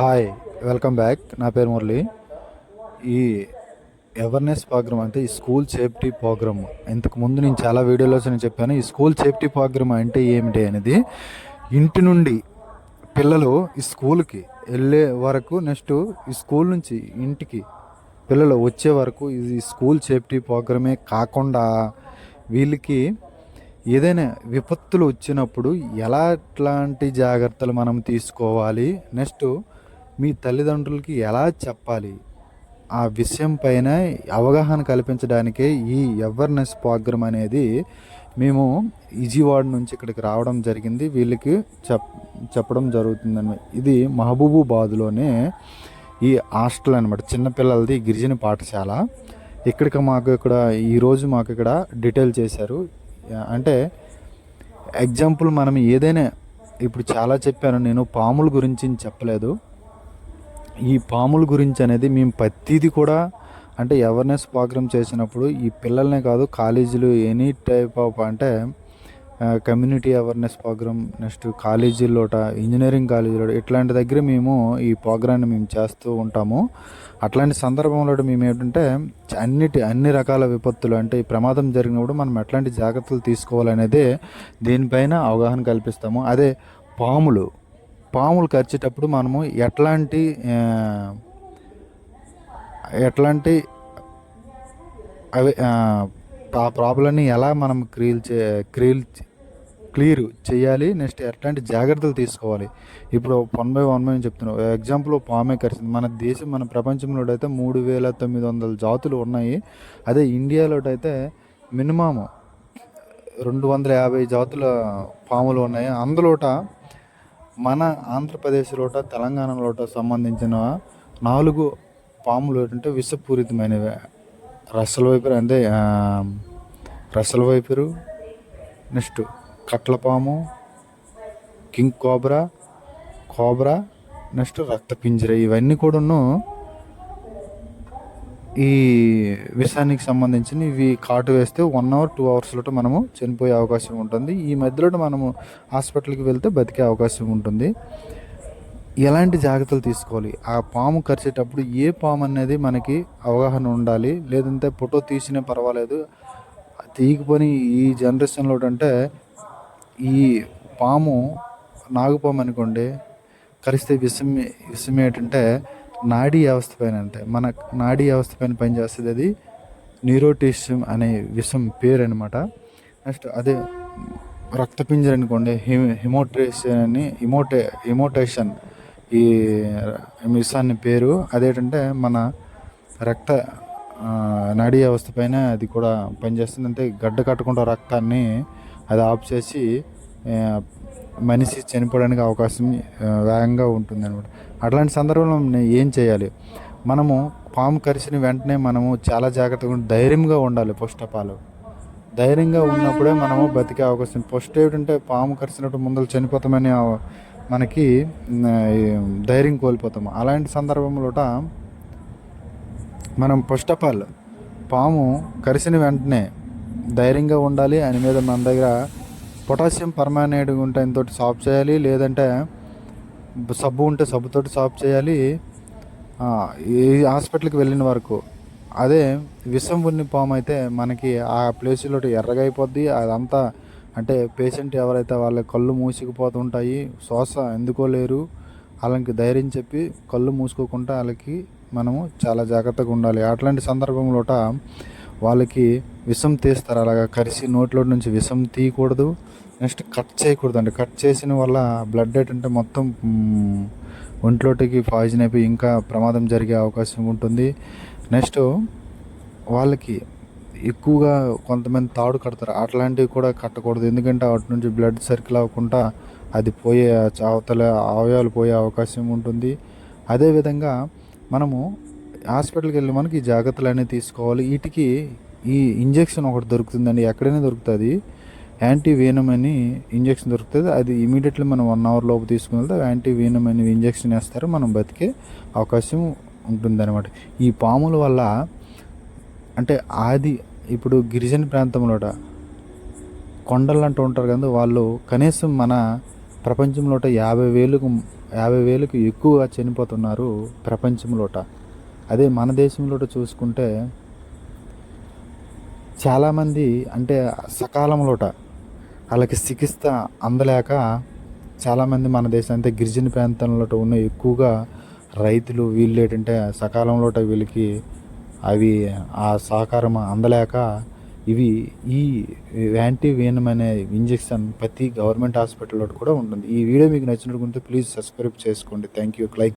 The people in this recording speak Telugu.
Hi welcome back. నా పేరు మురళి. ఈ అవేర్నెస్ ప్రోగ్రామ్ అంటే ఈ స్కూల్ సేఫ్టీ ప్రోగ్రామ్. ఇంతకు ముందు నేను చాలా వీడియోలో నేను చెప్పాను. ఈ స్కూల్ సేఫ్టీ ప్రోగ్రామ్ అంటే ఏమిటి అనేది ఇంటి నుండి పిల్లలు ఈ స్కూల్కి వెళ్ళే వరకు నెక్స్ట్ ఈ స్కూల్ నుంచి ఇంటికి పిల్లలు వచ్చే వరకు ఇది స్కూల్ సేఫ్టీ ప్రోగ్రామే కాకుండా వీళ్ళకి ఏదైనా విపత్తులు వచ్చినప్పుడు ఎలా ఎట్లాంటి జాగ్రత్తలు మనం తీసుకోవాలి? నెక్స్ట్ మీ తల్లిదండ్రులకి ఎలా చెప్పాలి? ఆ విషయం పైన అవగాహన కల్పించడానికే ఈ అవేర్నెస్ ప్రోగ్రామ్ అనేది మేము ఈజీవాడ్ నుంచి ఇక్కడికి రావడం జరిగింది. వీళ్ళకి చెప్ చెప్పడం జరుగుతుందని ఇది మహబూబాబాద్లోనే ఈ హాస్టల్ అనమాట చిన్నపిల్లలది గిరిజన పాఠశాల. ఇక్కడికి మాకు ఇక్కడ ఈరోజు మాకు ఇక్కడ డీటెయిల్ చేశారు. అంటే ఎగ్జాంపుల్ మనం ఏదైనా ఇప్పుడు చాలా చెప్పాను నేను పాముల గురించి చెప్పలేదు. ఈ పాముల గురించి అనేది మేము ప్రతిదీ కూడా అంటే అవేర్నెస్ ప్రోగ్రామ్ చేసినప్పుడు ఈ పిల్లలనే కాదు కాలేజీలు ఎనీ టైప్ ఆఫ్ అంటే కమ్యూనిటీ అవేర్నెస్ ప్రోగ్రామ్ నెక్స్ట్ కాలేజీలోట ఇంజనీరింగ్ కాలేజీలో ఇట్లాంటి దగ్గర మేము ఈ ప్రోగ్రామ్ని మేము చేస్తూ ఉంటాము. అట్లాంటి సందర్భంలో మేము ఏంటంటే అన్నిటి అన్ని రకాల విపత్తులు అంటే ఈ ప్రమాదం జరిగినప్పుడు మనం ఎట్లాంటి జాగ్రత్తలు తీసుకోవాలనేది దీనిపైన అవగాహన కల్పిస్తాము. అదే పాములు. పాములు కరిచేటప్పుడు మనము ఎట్లాంటి ఎట్లాంటి అవి ఆ, ఆ ప్రాబ్లమ్ని ఎలా మనం క్రియల్ చే క్రియల్ క్లియర్ చేయాలి నెక్స్ట్ ఎట్లాంటి జాగ్రత్తలు తీసుకోవాలి. ఇప్పుడు వన్ బై వన్ బై చెప్తున్నాం. ఎగ్జాంపుల్ పామే కరిచింది. మన దేశం మన ప్రపంచంలో అయితే మూడు వేల తొమ్మిది వందల జాతులు ఉన్నాయి. అదే ఇండియాలో అయితే మినిమం రెండు వందల యాభై జాతుల పాములు ఉన్నాయి. అందులోట మన ఆంధ్రప్రదేశ్లోట తెలంగాణలోట సంబంధించిన నాలుగు పాములు ఏంటంటే విషపూరితమైనవి. రసల వైపరు అంటే రసల వైపరు నెక్స్ట్ కట్లపాము కింగ్ కోబ్రా కోబ్రా నెక్స్ట్ రక్తపింజర ఇవన్నీ కూడాను ఈ విషానికి సంబంధించిన ఇవి కాటు వేస్తే వన్ అవర్ టూ అవర్స్లో మనము చనిపోయే అవకాశం ఉంటుంది. ఈ మధ్యలో మనము హాస్పిటల్కి వెళ్తే బతికే అవకాశం ఉంటుంది. ఎలాంటి జాగ్రత్తలు తీసుకోవాలి? ఆ పాము కరిచేటప్పుడు ఏ పాము అనేది మనకి అవగాహన ఉండాలి? లేదంటే ఫోటో తీసినా పర్వాలేదు. తీయకపోని ఈ జనరేషన్లో అంటే ఈ పాము నాగుపాము అనుకోండి కరిస్తే విషం విషం ఏంటంటే నాడీ వ్యవస్థ పైన అంటే మన నాడీ వ్యవస్థ పైన పనిచేస్తుంది అది న్యూరోటిసియం అనే విషం పేరు అనమాట నెక్స్ట్ అదే రక్తపింజర్ అనుకోండి హిమ హిమోట్రేషన్ అని హిమోటే హిమోటేషన్ ఈ విషాన్ని పేరు. అదేంటంటే మన రక్త నాడీ వ్యవస్థ పైన అది కూడా పనిచేస్తుంది. అంటే గడ్డ కట్టకుండా రక్తాన్ని అది ఆఫ్ చేసి మనిషి చనిపోవడానికి అవకాశం వేగంగా ఉంటుంది అనమాట అట్లాంటి సందర్భంలో ఏం చేయాలి? మనము పాము కరిచిన వెంటనే మనము చాలా జాగ్రత్తగా ధైర్యంగా ఉండాలి ఫస్ట్ ఆఫ్ ఆల్ ధైర్యంగా ఉన్నప్పుడే మనము బతికే అవకాశం. ఫస్ట్ ఏమిటంటే పాము కరిచినట్టు ముందలు చనిపోతామని మనకి ధైర్యం కోల్పోతాము. అలాంటి సందర్భంలోట మనం ఫస్ట్ ఆఫ్ ఆల్ పాము కరిసిన వెంటనే ధైర్యంగా ఉండాలి. అని మీద మన దగ్గర పొటాషియం పర్మానేట్ ఉంటే ఇంతటి సాఫ్ చేయాలి లేదంటే సబ్బు ఉంటే సబ్బుతోటి సాఫ్ చేయాలి. ఈ హాస్పిటల్కి వెళ్ళిన వరకు అదే విషం ఉన్ని పాము అయితే మనకి ఆ ప్లేస్లో ఎర్రగా అయిపోద్ది అదంతా అంటే పేషెంట్ ఎవరైతే వాళ్ళ కళ్ళు మూసుకుపోతుంటాయి శ్వాస ఎందుకో లేరు వాళ్ళకి ధైర్యం చెప్పి కళ్ళు మూసుకోకుండా వాళ్ళకి మనము చాలా జాగ్రత్తగా ఉండాలి. అట్లాంటి సందర్భంలోట వాళ్ళకి విషం తీస్తారు. అలాగా కరిసి నోట్లో నుంచి విషం తీయకూడదు. నెక్స్ట్ కట్ చేయకూడదు అండి. కట్ చేసిన వల్ల బ్లడ్ ఏంటంటే మొత్తం మ్, ఒంట్లోటికి పాయిజన్ అయిపోయి ఇంకా ప్రమాదం జరిగే అవకాశం ఉంటుంది. నెక్స్ట్ వాళ్ళకి ఎక్కువగా కొంతమంది తాడు కడతారు. అట్లాంటివి కూడా కట్టకూడదు. ఎందుకంటే అటు నుంచి బ్లడ్ సర్కిల్ అవ్వకుండా అది పోయే అవతల అవయవాలు పోయే అవకాశం ఉంటుంది. అదేవిధంగా మనము హాస్పిటల్కి వెళ్ళి మనకి ఈ జాగ్రత్తలు అనేవి తీసుకోవాలి. వీటికి ఈ ఇంజెక్షన్ ఒకటి దొరుకుతుందండి. ఎక్కడైనా దొరుకుతుంది. యాంటీ వీనం అని ఇంజెక్షన్ దొరుకుతుంది. అది ఇమీడియట్లీ మనం వన్ అవర్ లోపు తీసుకుని వెళ్తే యాంటీ వీనం అని ఇంజెక్షన్ వేస్తారు. మనం బతికే అవకాశం ఉంటుందన్నమాట. ఈ పాముల వల్ల అంటే ఆది ఇప్పుడు గిరిజన ప్రాంతంలోట కొండలు అంటూ ఉంటారు కదా వాళ్ళు కనీసం మన ప్రపంచంలోట యాభై వేలకు యాభై వేలకు ఎక్కువగా చనిపోతున్నారు ప్రపంచంలోట. అదే మన దేశంలోట చూసుకుంటే చాలామంది అంటే సకాలంలోట వాళ్ళకి చికిత్స అందలేక చాలామంది మన దేశం అంటే గిరిజన ప్రాంతంలో ఉన్న ఎక్కువగా రైతులు వీళ్ళు ఏంటంటే సకాలంలోట వీళ్ళకి అవి ఆ సహకారం అందలేక ఇవి ఈ యాంటీ అనే ఇంజెక్షన్ ప్రతి గవర్నమెంట్ హాస్పిటల్లో కూడా ఉంటుంది. ఈ వీడియో మీకు నచ్చినట్టు ప్లీజ్ సబ్స్క్రైబ్ చేసుకోండి. Thank you. లైక్